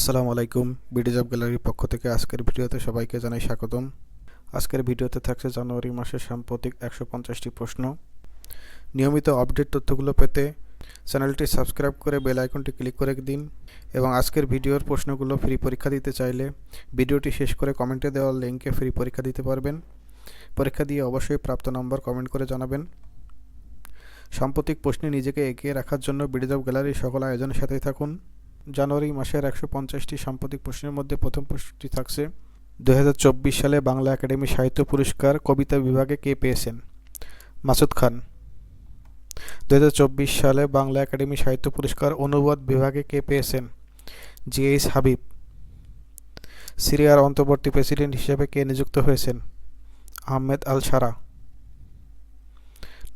আসসালামু আলাইকুম, BD job গ্যালারির পক্ষ থেকে আজকের ভিডিওতে সবাইকে জানাই স্বাগতম। আজকের ভিডিওতে থাকছে জানুয়ারি মাসের সাম্প্রতিক একশো পঞ্চাশটি প্রশ্ন। নিয়মিত আপডেট তথ্যগুলো পেতে চ্যানেলটি সাবস্ক্রাইব করে বেল আইকনটি ক্লিক করে দিন এবং আজকের ভিডিওর প্রশ্নগুলো ফ্রি পরীক্ষা দিতে চাইলে ভিডিওটি শেষ করে কমেন্টে দেওয়া লিঙ্কে ফ্রি পরীক্ষা দিতে পারবেন। পরীক্ষা দিয়ে অবশ্যই প্রাপ্ত নম্বর কমেন্ট করে জানাবেন। সাম্প্রতিক প্রশ্নে নিজেকে এগিয়ে রাখার জন্য বিডি জব গ্যালারির সকল আয়োজনের সাথেই থাকুন। জানুয়ারি মাসের একশো পঞ্চাশটি সাম্প্রতিক প্রশ্নের মধ্যে প্রথম প্রশ্নটি থাকছে, দুই হাজার চব্বিশ সালে বাংলা একাডেমি সাহিত্য পুরস্কার কবিতা বিভাগে কে পেয়েছেন? মাসুদ খান। দুই হাজার চব্বিশ সালে বাংলা একাডেমি সাহিত্য পুরস্কার অনুবাদ বিভাগে কে পেয়েছেন? জিএইচ হাবিব। সিরিয়ার অন্তর্বর্তী প্রেসিডেন্ট হিসেবে কে নিযুক্ত হয়েছেন? আহমেদ আল সারা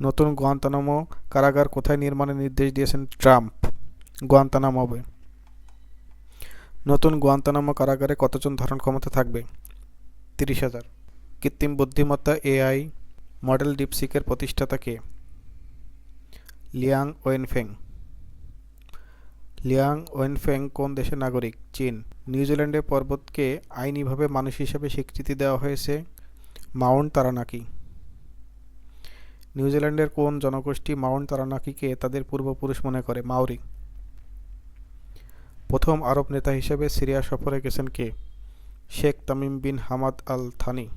নতুন গোয়ান্তানামো কারাগার কোথায় নির্মাণের নির্দেশ দিয়েছেন ট্রাম্প? গোয়ান্তানামোবে। নতুন গোয়ান্তানামো কারাগারে কতজন ধারণ ক্ষমতা থাকবে? তিরিশ হাজার। কৃত্রিম বুদ্ধিমত্তা এআই মডেল ডিপসিকের প্রতিষ্ঠাতা কে? লিয়াং ওয়েনফেং। লিয়াং ওয়েনফেং কোন দেশের নাগরিক? চীন। নিউজিল্যান্ডে পর্বতকে আইনিভাবে মানুষ হিসেবে স্বীকৃতি দেওয়া হয়েছে মাউন্ট তারানাকি। নিউজিল্যান্ডের কোন জনগোষ্ঠী মাউন্ট তারানাকিকে তাদের পূর্বপুরুষ মনে করে? মাওরি। প্রথম আরব নেতা হিসেবে সিরিয়া সফরে গেছেন কে? Sheikh Tamim bin Hamad Al Thani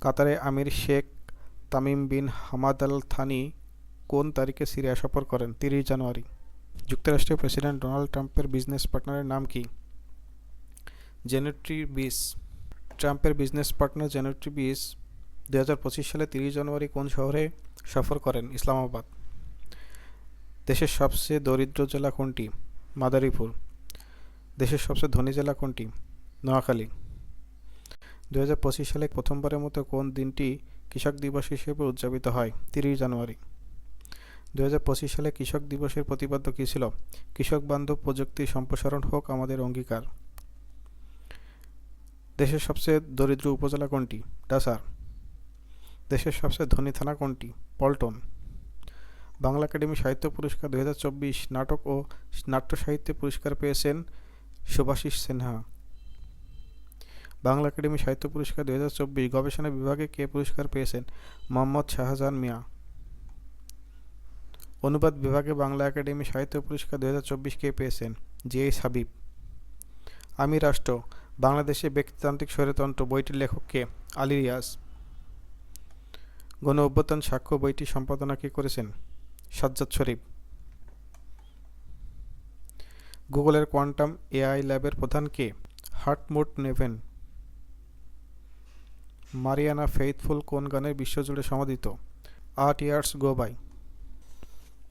কাতারে আমির Sheikh Tamim bin Hamad Al Thani কোন তারিখে সিরিয়া সফর করেন? তিরিশ জানুয়ারি। যুক্তরাষ্ট্রের প্রেসিডেন্ট ডোনাল্ড ট্রাম্পের বিজনেস পার্টনারের নাম কি? জেনেট্রি বিস। ট্রাম্পের বিজনেস পার্টনার জেনেট্রি বিস দু হাজার পঁচিশ সালে তিরিশ জানুয়ারি কোন শহরে সফর করেন? ইসলামাবাদ। দেশের সবচেয়ে দরিদ্র জেলা কোনটি? মাদারীপুর, দেশের সবচেয়ে ধনী জেলা কোনটি? নোয়াখালী। দু হাজার পঁচিশ সালে প্রথমবারের মতো কোন দিনটি কৃষক দিবস হিসেবে উদযাপিত হয়? তিরিশ জানুয়ারি। দু হাজার পঁচিশ সালে কৃষক দিবসের প্রতিপাদ্য কী ছিল? কৃষক বান্ধব প্রযুক্তি সম্প্রসারণ হোক আমাদের অঙ্গীকার। দেশের সবচেয়ে দরিদ্র উপজেলা কোনটি? ডাসার দেশের সবচেয়ে ধনী থানা কোনটি? পল্টন। বাংলা একাডেমি সাহিত্য পুরস্কার দুই হাজার চব্বিশ নাটক ও নাট্য সাহিত্যে পুরস্কার পেয়েছেন শুভাশিস সিনহা। বাংলা একাডেমি সাহিত্য পুরস্কার দু গবেষণা বিভাগে কে পুরস্কার পেয়েছেন? মোহাম্মদ শাহজাহান মিয়া। অনুবাদ বিভাগে বাংলা একাডেমি সাহিত্য পুরস্কার দুই হাজার চব্বিশ কে পেয়েছেন? জিএস হাবিব। আমি রাষ্ট্র, বাংলাদেশে ব্যক্তিতান্ত্রিক স্বৈরতন্ত্র বইটির লেখক কে? আলী রিয়াজ। গণ অভ্যুত্থান সাক্ষ্য বইটি সম্পাদনা কে করেছেন? সাজ্জাদ শরীফ। গুগলের কোয়ান্টাম এআই ল্যাবের প্রধান কে? হার্টমুট নেভেন। মারিয়ানা ফেইথফুল কোন গানের বিশ্বজুড়ে সমাদিত? আট ইয়ার্স গো বাই।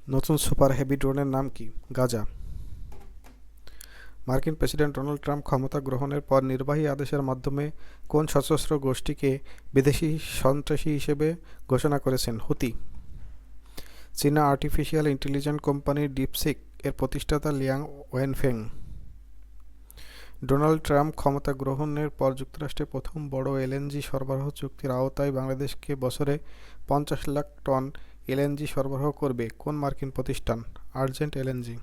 নতুন সুপার হেভি ড্রোনের নাম কি? গাজা। মার্কিন প্রেসিডেন্ট ডোনাল্ড ট্রাম্প ক্ষমতা গ্রহণের পর নির্বাহী আদেশের মাধ্যমে কোন সশস্ত্র গোষ্ঠীকে বিদেশি সন্ত্রাসী হিসেবে ঘোষণা করেছেন? হুতি। চীনা আর্টিফিশিয়াল ইন্টেলিজেন্ট কোম্পানি ডিপসিক এর প্রতিষ্ঠাতা লিয়াং ওয়েনফেং। ডোনাল্ড ট্রাম্প ক্ষমতা গ্রহণের পর যুক্তরাষ্ট্রে প্রথম বড় এলএনজি সরবরাহ চুক্তির আওতায় বাংলাদেশকে বছরে পঞ্চাশ লাখ টন এলএনজি সরবরাহ করবে কোন মার্কিন প্রতিষ্ঠান? Argent LNG.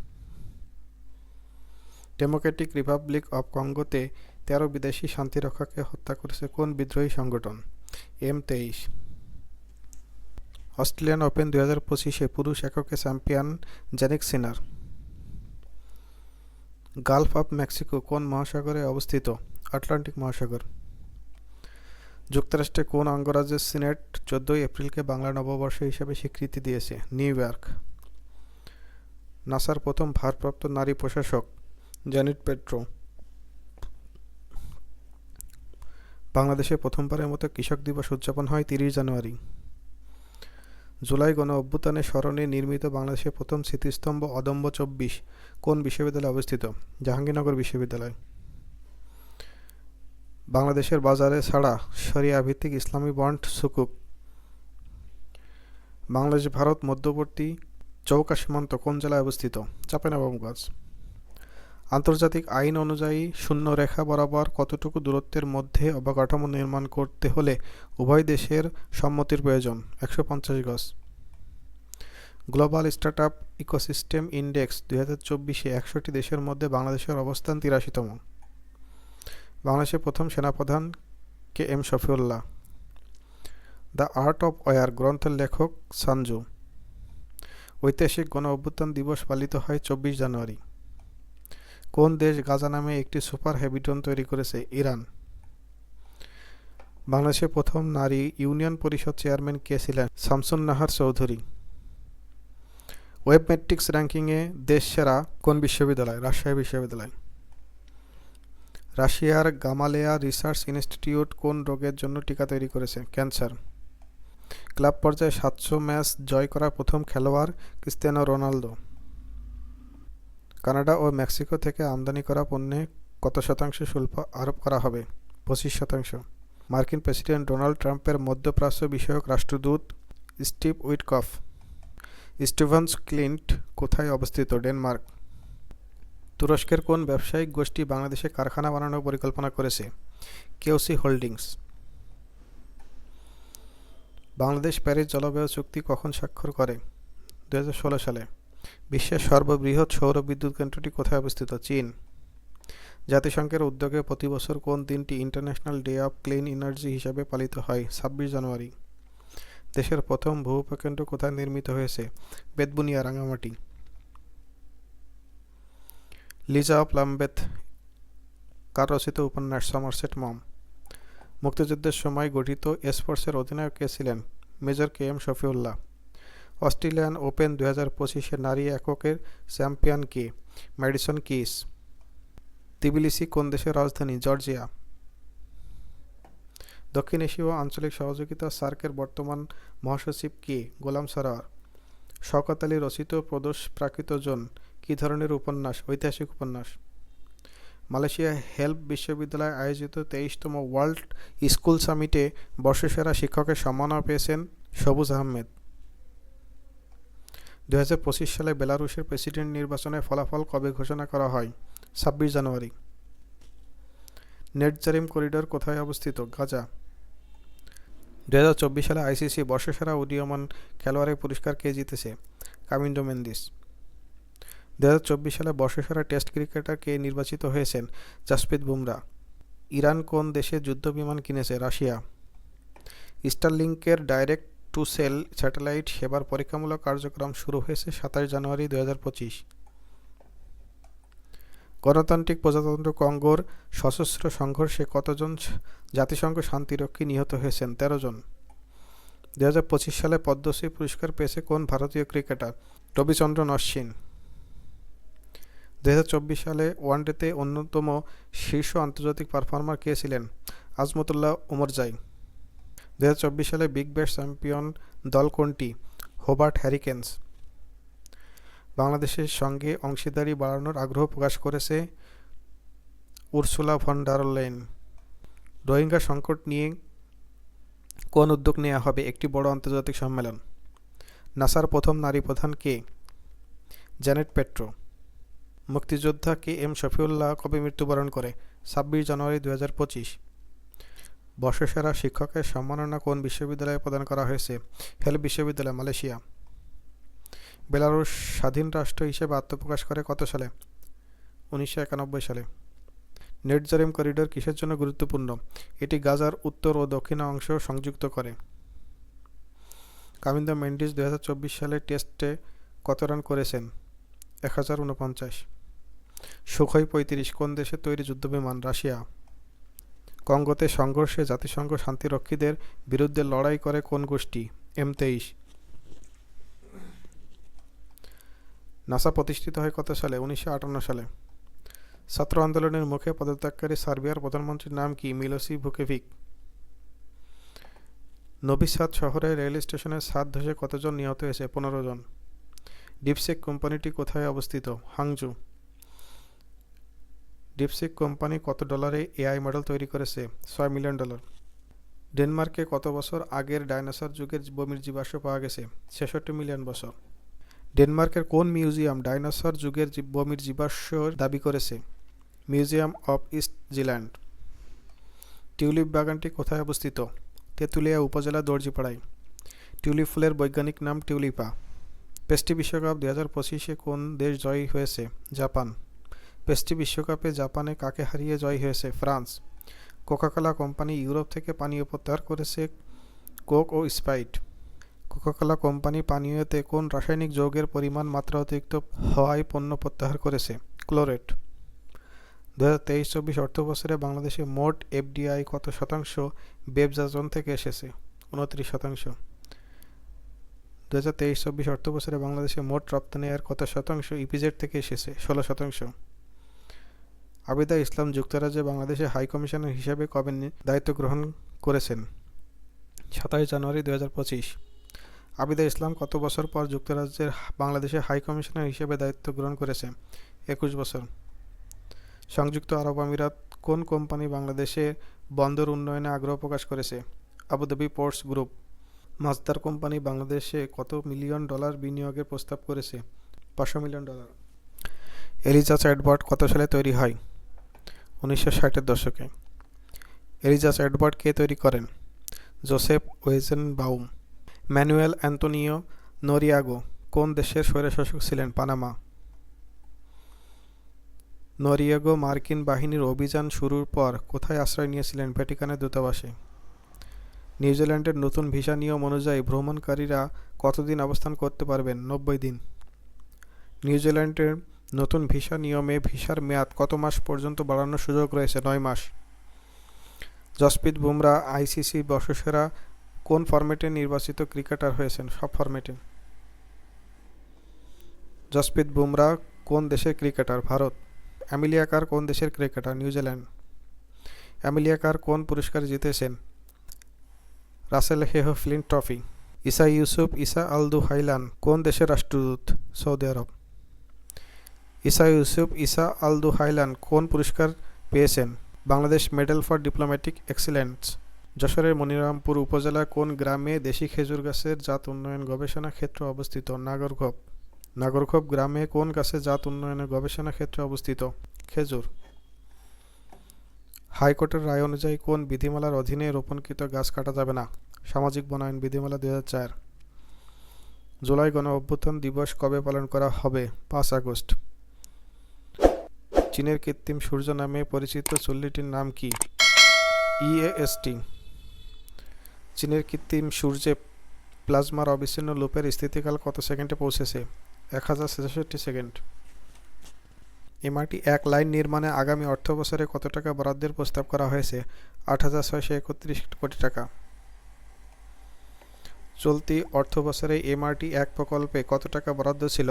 Democratic Republic of কঙ্গোতে তেরো বিদেশি শান্তিরক্ষাকে হত্যা করেছে কোন বিদ্রোহী সংগঠন? এম তেইশ। অস্ট্রেলিয়ান ওপেন দুই হাজার পঁচিশে পুরুষ এককে champion Jannik Sinner. Gulf of Mexico কোন মহাসাগরে অবস্থিত? আটলান্টিক মহাসাগর। যুক্তরাষ্ট্রে কোন অঙ্গরাজ্যের সিনেট চোদ্দই এপ্রিলকে বাংলা নববর্ষ হিসেবে স্বীকৃতি দিয়েছে? New York. নাসার প্রথম ভারপ্রাপ্ত নারী প্রশাসক, জ্যানিট পেট্রো। বাংলাদেশে প্রথমবারের মতো কৃষক দিবস উদযাপন হয় তিরিশ জানুয়ারি। জুলাই গণ অভ্যুত্থানের স্মরণে নির্মিত বাংলাদেশের প্রথম স্মৃতিস্তম্ভ অদম্ব চব্বিশ কোন বিশ্ববিদ্যালয়ে অবস্থিত? জাহাঙ্গীরনগর বিশ্ববিদ্যালয়। বাংলাদেশের বাজারে ছাড়া সরিয়া ভিত্তিক ইসলামী বন্ড সুকুক। বাংলাদেশ, ভারত মধ্যবর্তী চৌকা সীমান্ত কোন জেলায় অবস্থিত? চাঁপাইনবাবগঞ্জ। আন্তর্জাতিক আইন অনুযায়ী শূন্য রেখা বরাবর কতটুকু দূরত্বের মধ্যে অবকাঠামো নির্মাণ করতে হলে উভয় দেশের সম্মতির প্রয়োজন। একশো পঞ্চাশ গজ। গ্লোবাল স্টার্টআপ ইকোসিস্টেম ইন্ডেক্স দুই হাজার চব্বিশে একশোটি দেশের মধ্যে বাংলাদেশের অবস্থান তিরাশিতম। বাংলাদেশের প্রথম সেনাপ্রধান K M Shafiullah. The art of war গ্রন্থের লেখক সানজু। ঐতিহাসিক গণ অভ্যুত্থান দিবস পালিত হয় চব্বিশ জানুয়ারি। কোন দেশ গাজা নামে একটি সুপার হ্যাবিটন তৈরি করেছে? ইরান। বাংলাদেশের প্রথম নারী ইউনিয়ন পরিষদ চেয়ারম্যান কে ছিলেন? শামসুন নাহার চৌধুরী। ওয়েব ম্যাট্রিক্স র্যাঙ্কিংয়ে দেশ সেরা কোন বিশ্ববিদ্যালয়? রাজশাহী বিশ্ববিদ্যালয়। রাশিয়ার গামালেয়া রিসার্চ ইনস্টিটিউট কোন রোগের জন্য টিকা তৈরি করেছে? ক্যান্সার। ক্লাব পর্যায়ে সাতশো ম্যাচ জয় করা প্রথম খেলোয়াড় ক্রিস্তিয়ানো রোনালদো। কানাডা ও মেক্সিকো থেকে আমদানি করা পণ্যে কত শতাংশ শুল্ক আরোপ করা হবে? পঁচিশ শতাংশ। মার্কিন প্রেসিডেন্ট ডোনাল্ড ট্রাম্পের মধ্যপ্রাচ্য বিষয়ক রাষ্ট্রদূত স্টিভ উইটকফ। স্টিভেন্স ক্লিন্ট কোথায় অবস্থিত? ডেনমার্ক। তুরস্কের কোন ব্যবসায়িক গোষ্ঠী বাংলাদেশে কারখানা বানানোর পরিকল্পনা করেছে? কেওসি হোল্ডিংস। বাংলাদেশ প্যারিস জলবায়ু চুক্তি কখন স্বাক্ষর করে? দু হাজার ষোলো সালে। বিশ্বের সর্ববৃহৎ সৌর বিদ্যুৎ কেন্দ্রটি কোথায় অবস্থিত? চীন। জাতিসংঘের উদ্যোগে প্রতি বছর কোন দিনটি international day of clean energy হিসাবে পালিত হয়? ছাব্বিশ জানুয়ারি। দেশের প্রথম ভূপকেন্দ্র কোথায় নির্মিত হয়েছে? Bedbunia Rangamati Liza of Lambeth কার রচিত উপন্যাস, সমারসেট মম। মুক্তিযুদ্ধের সময় গঠিত এসফোর্সের অধিনায়ক কে ছিলেন? Major K M Shafiullah. Australian Open দু হাজার পঁচিশে নারী এককের চ্যাম্পিয়ন কে? Madison Keys. তিবিলিসি কোন দেশের রাজধানী? জর্জিয়া। দক্ষিণ এশীয় আঞ্চলিক সহযোগিতা সার্কের বর্তমান মহাসচিব কে? গোলাম সরার শওকত আলী রচিত প্রদোষ প্রাকৃত জন, কী ধরনের উপন্যাস? ঐতিহাসিক উপন্যাস। মালয়েশিয়া হেল্প বিশ্ববিদ্যালয়ে আয়োজিত তেইশতম ওয়ার্ল্ড স্কুল সামিটে বর্ষসেরা শিক্ষকের সম্মাননা পেয়েছেন সবুজ আহমেদ। দু হাজার পঁচিশ সালে বেলারুশের প্রেসিডেন্ট নির্বাচনের ফলাফল কবে ঘোষণা করা হয়? ছাব্বিশ জানুয়ারি। নেটজারিম করিডোর কোথায় অবস্থিত? গাজা। দু হাজার চব্বিশ সালে আইসিসি বর্ষসেরা উদীয়মান খেলোয়াড়ের পুরস্কার কে জিতেছে? কামিন্ডো মেন্দিস। দু সালে বর্ষসেরা টেস্ট ক্রিকেটার কে নির্বাচিত হয়েছেন? জাসপ্রীত বুমরা। ইরান কোন দেশে যুদ্ধবিমান কিনেছে? রাশিয়া। স্টারলিংকের ডাইরেক্ট টু সেল স্যাটেলাইট সেবার পরীক্ষামূলক কার্যক্রম শুরু হয়েছে সাতাশ জানুয়ারি দু হাজার পঁচিশ। গণতান্ত্রিক প্রজাতন্ত্র কঙ্গোর সশস্ত্র সংঘর্ষে কতজন জাতিসংঘ শান্তিরক্ষী নিহত হয়েছেন? তেরো জন। দু হাজার পঁচিশ সালে পদ্মশ্রী পুরস্কার পেয়েছে কোন ভারতীয় ক্রিকেটার? রবিচন্দ্রন অশ্বিন। দুহাজার চব্বিশ সালে ওয়ানডেতে অন্যতম শীর্ষ আন্তর্জাতিক পারফর্মার কে ছিলেন? আজমতুল্লাহ উমরজাই দু হাজার চব্বিশ সালে বিগ ব্যাশ চ্যাম্পিয়ন দল কোনটি? Hobart Hurricanes. বাংলাদেশের সঙ্গে অংশীদারি বাড়ানোর আগ্রহ প্রকাশ করেছে উর্সুলা ভন রোহিঙ্গা সংকট নিয়ে কোন উদ্যোগ নেওয়া হবে একটি বড় আন্তর্জাতিক সম্মেলন? নাসার প্রথম নারী প্রধান কে? Janet petro. মুক্তিযোদ্ধা কে এম শফিউল্লাহ কবে মৃত্যুবরণ করে? ছাব্বিশ জানুয়ারি দু হাজার পঁচিশ। বর্ষসেরা শিক্ষকের সম্মাননা কোন বিশ্ববিদ্যালয়ে প্রদান করা হয়েছে? হেল বিশ্ববিদ্যালয়, মালয়েশিয়া। বেলারুশ স্বাধীন রাষ্ট্র হিসেবে আত্মপ্রকাশ করে কত সালে? উনিশশো একানব্বই সালে। নেটজারিম করিডোর কিসের জন্য গুরুত্বপূর্ণ? এটি গাজার উত্তর ও দক্ষিণ অংশ সংযুক্ত করে। কামিন্দা মেন্ডিস দু হাজার চব্বিশ সালে টেস্টে কত রান করেছেন? এক হাজার উনপঞ্চাশ। সুখই পঁয়ত্রিশ। কোন দেশে তৈরি যুদ্ধবিমান? রাশিয়া। কঙ্গোতে সংঘর্ষে জাতিসংঘ শান্তিরক্ষীদের বিরুদ্ধে লড়াই করে কোন গোষ্ঠী? এম তেইশ। নাসা প্রতিষ্ঠিত হয় কত সালে? উনিশশো আটান্ন সালে। ছাত্র আন্দোলনের মুখে পদত্যাগকারী সার্বিয়ার প্রধানমন্ত্রীর নাম কি? মিলোসি ভুকেভিক। নবিসাদ শহরের রেল স্টেশনের ছাদ ধসে কতজন নিহত হয়েছে? পনেরো জন। ডিপসেক কোম্পানিটি কোথায় অবস্থিত? হাংজু ডিপসেক কোম্পানি কত ডলারে এআই মডেল তৈরি করেছে? ছয় মিলিয়ন ডলার। ডেনমার্কে কত বছর আগের ডাইনোসর যুগের বমির জীবাশ্ম পাওয়া গেছে? ছেষট্টি মিলিয়ন বছর। ডেনমার্কের কোন মিউজিয়াম ডাইনোসর যুগের বমির জীবাশ্ম দাবি করেছে? Museum of East Zealand. Tulip বাগানটি কোথায় অবস্থিত? তেঁতুলিয়া উপজেলা দর্জিপাড়ায়। টিউলিপ ফুলের বৈজ্ঞানিক নাম টিউলিপা। পেস্টি বিশ্বকাপ দু হাজার পঁচিশে কোন দেশ জয়ী হয়েছে? জাপান। পেস্টি বিশ্বকাপে জাপানে কাকে হারিয়ে জয় হয়েছে? ফ্রান্স। কোকাকোলা কোম্পানি ইউরোপ থেকে পানীয় প্রত্যাহার করেছে কোক ও স্প্রাইট। কোকাকোলা কোম্পানি পানীয়তে কোন রাসায়নিক যৌগের পরিমাণ মাত্রা অতিরিক্ত হওয়ায় পণ্য প্রত্যাহার করেছে? ক্লোরেট। দু হাজার তেইশ চব্বিশ অর্থবছরে বাংলাদেশে মোট এফডিআই কত শতাংশ বেবজাজন থেকে এসেছে? উনত্রিশ শতাংশ। দু হাজার তেইশ চব্বিশ অর্থবছরে বাংলাদেশে মোট রপ্তানি আয়ের কত শতাংশ ইপিজেড থেকে এসেছে? ষোলো শতাংশ। আবিদা ইসলাম যুক্তরাজ্যে বাংলাদেশে হাই কমিশনার হিসেবে কবে দায়িত্ব গ্রহণ করেছেন? সাতাশ জানুয়ারি দু হাজার পঁচিশ। আবিদা ইসলাম কত বছর পর যুক্তরাজ্যের বাংলাদেশে হাই কমিশনার হিসেবে দায়িত্ব গ্রহণ করেছে একুশ বছর। সংযুক্ত আরব আমিরাত কোন কোম্পানি বাংলাদেশে বন্দর উন্নয়নে আগ্রহ প্রকাশ করেছে? Abu Dhabi ports group. Masdar company বাংলাদেশে কত মিলিয়ন ডলার বিনিয়োগের প্রস্তাব করেছে? পাঁচশো মিলিয়ন ডলার। এলিজা চ্যাটবট কত সালে তৈরি হয়? উনিশশো ষাটের দশকে। এলিজা চ্যাটবট কে তৈরি করেন? Joseph Weizenbaum Manuel Antonio Noriega কোন দেশের স্বৈরশাসক ছিলেন? পানামা। নরিয়াগো মার্কিন বাহিনীর অভিযান শুরুর পর কোথায় আশ্রয় নিয়েছিলেন? ভ্যাটিকানের দূতাবাসে। নিউজিল্যান্ডের নতুন ভিসা নিয়ম অনুযায়ী ভ্রমণকারীরা কতদিন অবস্থান করতে পারবেন? নব্বই দিন। নিউজিল্যান্ডের নতুন ভিসা নিয়মে ভিসার মেয়াদ কত মাস পর্যন্ত বাড়ানোর সুযোগ রয়েছে? নয় মাস। জসপ্রীত বুমরা, আইসিসি বর্ষসেরা, কোন ফরম্যাটে নির্বাচিত ক্রিকেটার হয়েছেন? সব ফরম্যাটে। জসপ্রীত বুমরা, কোন দেশের ক্রিকেটার? ভারত। অ্যামিলিয়া কার কোন দেশের ক্রিকেটার? নিউজিল্যান্ড। অ্যামিলিয়া কার কোন পুরস্কার জিতেছেন? Rachael Heyhoe Flint trophy. Isa Yusuf, Isa Alduhailan কোন দেশের রাষ্ট্রদূত? সৌদি আরব। ইসা ইউসুফ ইসা আলদু হাইলান কোন পুরস্কার পেয়েছেন? Bangladesh medal for diplomatic excellence. যশোরের মনিরামপুর উপজেলার কোন গ্রামে দেশি খেজুর গাছের জাত উন্নয়ন গবেষণা ক্ষেত্র অবস্থিত? নাগরঘোপ নাগরখোপ গ্রামে কোন গাছের জাত উন্নয়নের গবেষণা ক্ষেত্র অবস্থিত? খেজুর। হাইকোর্টের রায় অনুযায়ী কোন বিধিমালার অধীনে রোপণকৃত গাছ কাটা যাবে না? সামাজিক বনায়ন বিধিমালা দুই হাজার চার। জুলাই গণ অভ্যুত্থান দিবস কবে পালন করা হবে? পাঁচ আগস্ট। চীনের কৃত্রিম সূর্য নামে পরিচিত চুল্লিটির নাম কি? ইএএসটি চীনের কৃত্রিম সূর্যে প্লাজমার অবিচ্ছিন্ন লুপের স্থিতিকাল কত সেকেন্ডে পৌঁছেছে? এক হাজার ছেষট্টি সেকেন্ড। এমআরটি এক লাইন নির্মাণে আগামী অর্থ বছরে কত টাকা বরাদ্দের প্রস্তাব করা হয়েছে? আট হাজার ছয়শো একত্রিশ কোটি টাকা। চলতি অর্থ বছরে এমআরটি এক প্রকল্পে কত টাকা বরাদ্দ ছিল?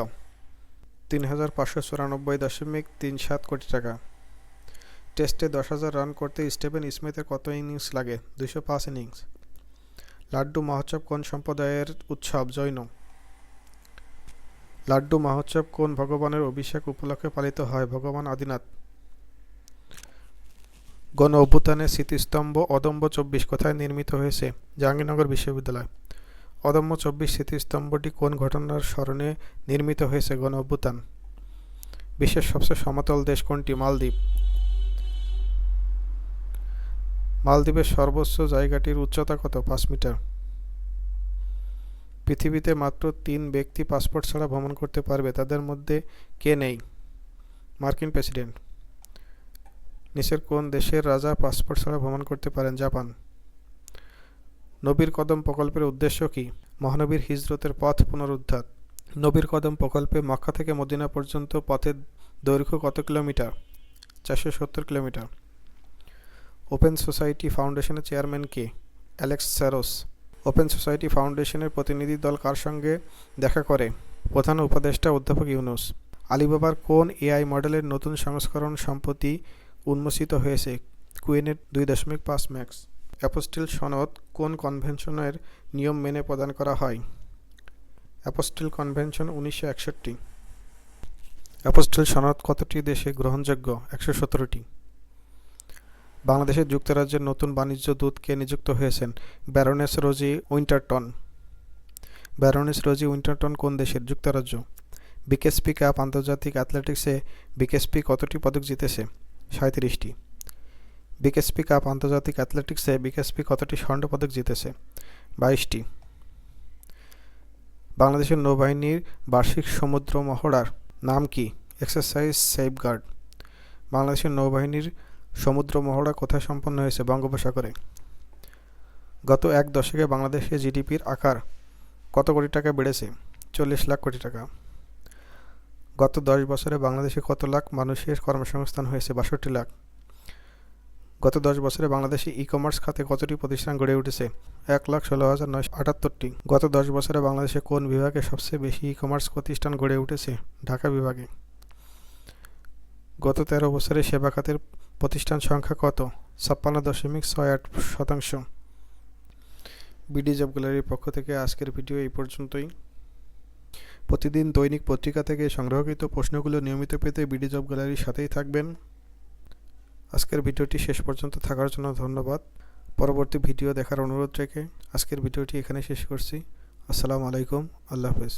তিন হাজার পাঁচশো চুরানব্বই দশমিক তিন সাত কোটি টাকা। টেস্টে দশ হাজার রান করতে স্টিভেন স্মিথের কত ইনিংস লাগে? দুশো পাঁচ ইনিংস। লাড্ডু মহোৎসব কোন সম্প্রদায়ের উৎসব? জৈন। লাড্ডু মহোৎসব কোন ভগবানের অভিষেক উপলক্ষে পালিত হয়? ভগবান আদিনাথ। গণ অভ্যুত্থানের স্মৃতিস্তম্ভ অদম্ব চব্বিশ কোথায় নির্মিত হয়েছে? জাহাঙ্গীরনগর বিশ্ববিদ্যালয়। অদম্য চব্বিশ স্মৃতিস্তম্ভটি কোন ঘটনার স্মরণে নির্মিত হয়েছে? গণ অভ্যুত্থান। বিশ্বের সবচেয়ে সমতল দেশ কোনটি? মালদ্বীপ। মালদ্বীপের সর্বোচ্চ জায়গাটির উচ্চতা কত? পাঁচ মিটার। পৃথিবীতে মাত্র তিন ব্যক্তি পাসপোর্ট ছাড়া ভ্রমণ করতে পারবে, তাদের মধ্যে কে নেই? মার্কিন প্রেসিডেন্ট। নিচের কোন দেশের রাজা পাসপোর্ট ছাড়া ভ্রমণ করতে পারেন? জাপান। নবীর কদম প্রকল্পের উদ্দেশ্য কি? মহানবীর হিজরতের পথ পুনরুদ্ধার। নবীর কদম প্রকল্পে মক্কা থেকে মদিনা পর্যন্ত পথের দৈর্ঘ্য কত কিলোমিটার? চারশো সত্তর কিলোমিটার। ওপেন সোসাইটি ফাউন্ডেশনের চেয়ারম্যান কে? Alex Soros. ওপেন সোসাইটি ফাউন্ডেশনের প্রতিনিধি দল কার সঙ্গে দেখা করে? প্রধান উপদেষ্টা অধ্যাপক ইউনুস। আলিবাবার কোন এআই মডেলের নতুন সংস্করণ সম্প্রতি উন্মোচিত হয়েছে? কুইনের দুই দশমিক পাঁচ ম্যাক্স অ্যাপোস্টিল সনদ কোন কনভেনশনের নিয়ম মেনে প্রদান করা হয়? অ্যাপোস্টিল কনভেনশন উনিশশো একষট্টি। অ্যাপোস্টিল সনদ কতটি দেশে গ্রহণযোগ্য? একশো সতেরোটি। বাংলাদেশের যুক্তরাজ্যের নতুন বাণিজ্য দূতকে নিযুক্ত হয়েছেন? ব্যারোনেস রোজি উইন্টারটন। ব্যারোনেস রোজি উইন্টারটন কোন দেশের যুক্তরাজ্য? বিকেএসপি কাপ আন্তর্জাতিক অ্যাথলেটিক্সে বিকেএসপি কতটি পদক জিতেছে? সাঁত্রিশটি বিকেএসপি কাপ আন্তর্জাতিক অ্যাথলেটিক্সে বিকেএসপি কতটি স্বর্ণ পদক জিতেছে? বাইশটি। বাংলাদেশের নৌবাহিনীর বার্ষিক সমুদ্র মহড়ার নাম কি? Exercise safeguard. বাংলাদেশের নৌবাহিনীর সমুদ্র মহড়া কোথায় সম্পন্ন হয়েছে বঙ্গোপসাগরে? গত এক দশকে বাংলাদেশের জিডিপির আকার কত কোটি টাকা বেড়েছে? চল্লিশ লাখ কোটি টাকা। গত দশ বছরে বাংলাদেশে কত লাখ মানুষের কর্মসংস্থান হয়েছে? বাষট্টি লাখ। গত দশ বছরে বাংলাদেশে ই কমার্স খাতে কতটি প্রতিষ্ঠান গড়ে উঠেছে? এক লাখ ষোলো হাজার নয়শো আটাত্তরটি। গত দশ বছরে বাংলাদেশে কোন বিভাগে সবচেয়ে বেশি ই কমার্স প্রতিষ্ঠান গড়ে উঠেছে? ঢাকা বিভাগে। গত তেরো বছরে সেবা খাতের প্রতিষ্ঠান সংখ্যা কত? ছাপ্পান্ন দশমিক ছয় আট শতাংশ। বিডি জব গ্যালারির পক্ষ থেকে আজকের ভিডিও এই পর্যন্তই। প্রতিদিন দৈনিক পত্রিকা থেকে সংগ্রহকৃত প্রশ্নগুলো নিয়মিত পেতে বিডি জব গ্যালারির সাথেই থাকবেন। আজকের ভিডিওটি শেষ পর্যন্ত থাকার জন্য ধন্যবাদ। পরবর্তী ভিডিও দেখার অনুরোধ রেখে আজকের ভিডিওটি এখানে শেষ করছি। আসসালামু আলাইকুম। আল্লাহ হাফেজ।